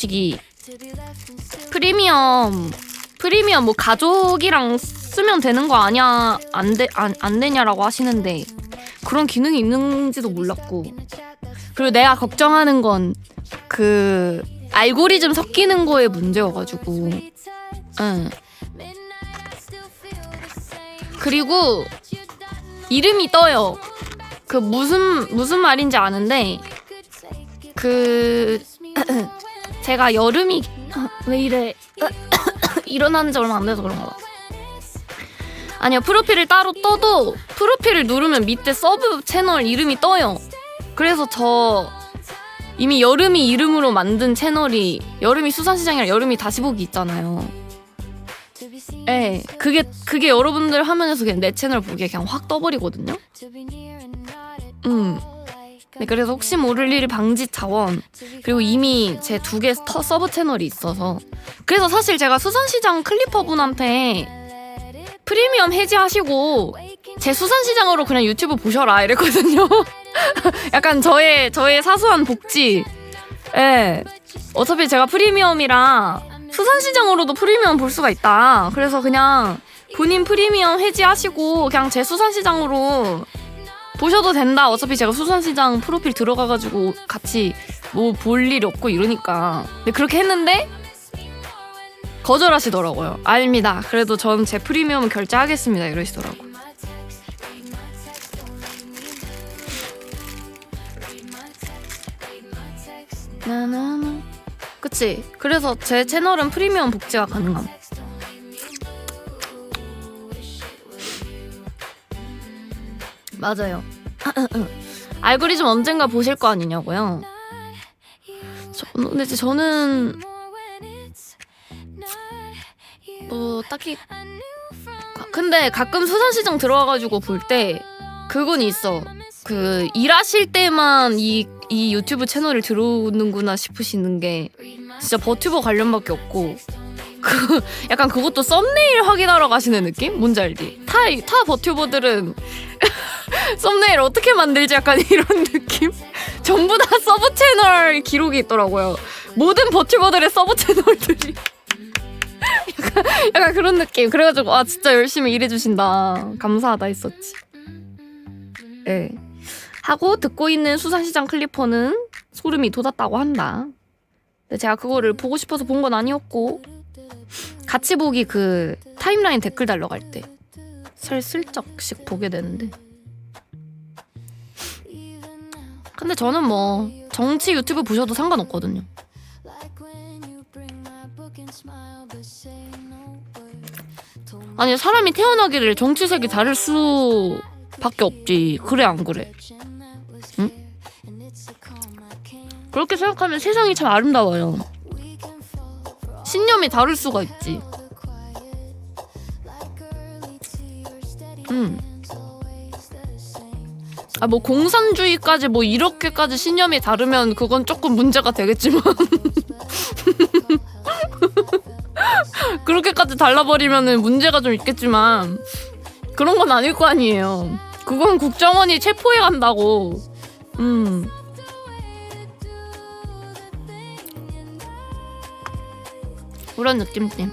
솔직히 프리미엄 프리미엄 뭐 가족이랑 쓰면 되는 거 아니야 안돼 안, 안 되냐라고 하시는데 그런 기능이 있는지도 몰랐고. 그리고 내가 걱정하는 건 그 알고리즘 섞이는 거에 문제여가지고. 응. 그리고 이름이 떠요. 그 무슨 무슨 말인지 아는데 그 제가 여름이 왜 이래 일어나는 지 얼마 안 돼서 그런가 봐. 아니요 프로필을 따로 떠도 프로필을 누르면 밑에 서브 채널 이름이 떠요. 그래서 저 이미 여름이 이름으로 만든 채널이 여름이 수산시장이랑 여름이 다시 보기 있잖아요. 예, 그게 그게 여러분들 화면에서 그냥 내 채널 보기에 그냥 확 떠버리거든요. 음. 네, 그래서 혹시 모를 일 방지 차원 그리고 이미 제 두 개 서브 채널이 있어서 그래서 사실 제가 수산시장 클리퍼분한테 프리미엄 해지하시고 제 수산시장으로 그냥 유튜브 보셔라 이랬거든요. 약간 저의 저의 사소한 복지. 예. 어차피 제가 프리미엄이라 수산시장으로도 프리미엄 볼 수가 있다. 그래서 그냥 본인 프리미엄 해지하시고 그냥 제 수산시장으로 보셔도 된다. 어차피 제가 수산시장 프로필 들어가가지고 같이 뭐 볼 일이 없고 이러니까. 근데 그렇게 했는데 거절하시더라고요. 아닙니다. 그래도 전 제 프리미엄 결제하겠습니다. 이러시더라고. 나나나. 그치? 그래서 제 채널은 프리미엄 복지가 가능함. 맞아요. 알고리즘 언젠가 보실 거 아니냐고요? 저, 근데 저는 뭐 딱히 가- 근데 가끔 수산시장 들어와가지고 볼 때 그건 있어. 그 일하실 때만 이, 이 유튜브 채널을 들어오는구나 싶으시는 게 진짜 버튜버 관련밖에 없고 그 약간 그것도 썸네일 확인하러 가시는 느낌? 뭔지 알지? 타, 타 버튜버들은 썸네일 어떻게 만들지 약간 이런 느낌? 전부 다 서브 채널 기록이 있더라고요. 모든 버튜버들의 서브 채널들이 약간, 약간 그런 느낌. 그래가지고 아 진짜 열심히 일해주신다. 감사하다 했었지. 예. 하고 듣고 있는 수산시장 클리퍼는 소름이 돋았다고 한다. 근데 제가 그거를 보고 싶어서 본 건 아니었고 같이 보기 그 타임라인 댓글 달러 갈때 슬슬쩍씩 보게 되는데 근데 저는 뭐 정치 유튜브 보셔도 상관없거든요. 아니 사람이 태어나기를 정치색이 다를 수밖에 없지. 그래 안 그래? 응? 그렇게 생각하면 세상이 참 아름다워요. 신념이 다를 수가 있지. 음. 아, 뭐 공산주의까지 뭐 이렇게까지 신념이 다르면 그건 조금 문제가 되겠지만 그렇게까지 달라버리면은 문제가 좀 있겠지만 그런 건 아닐 거 아니에요. 그건 국정원이 체포해 간다고. 음. 그런 느낌팀.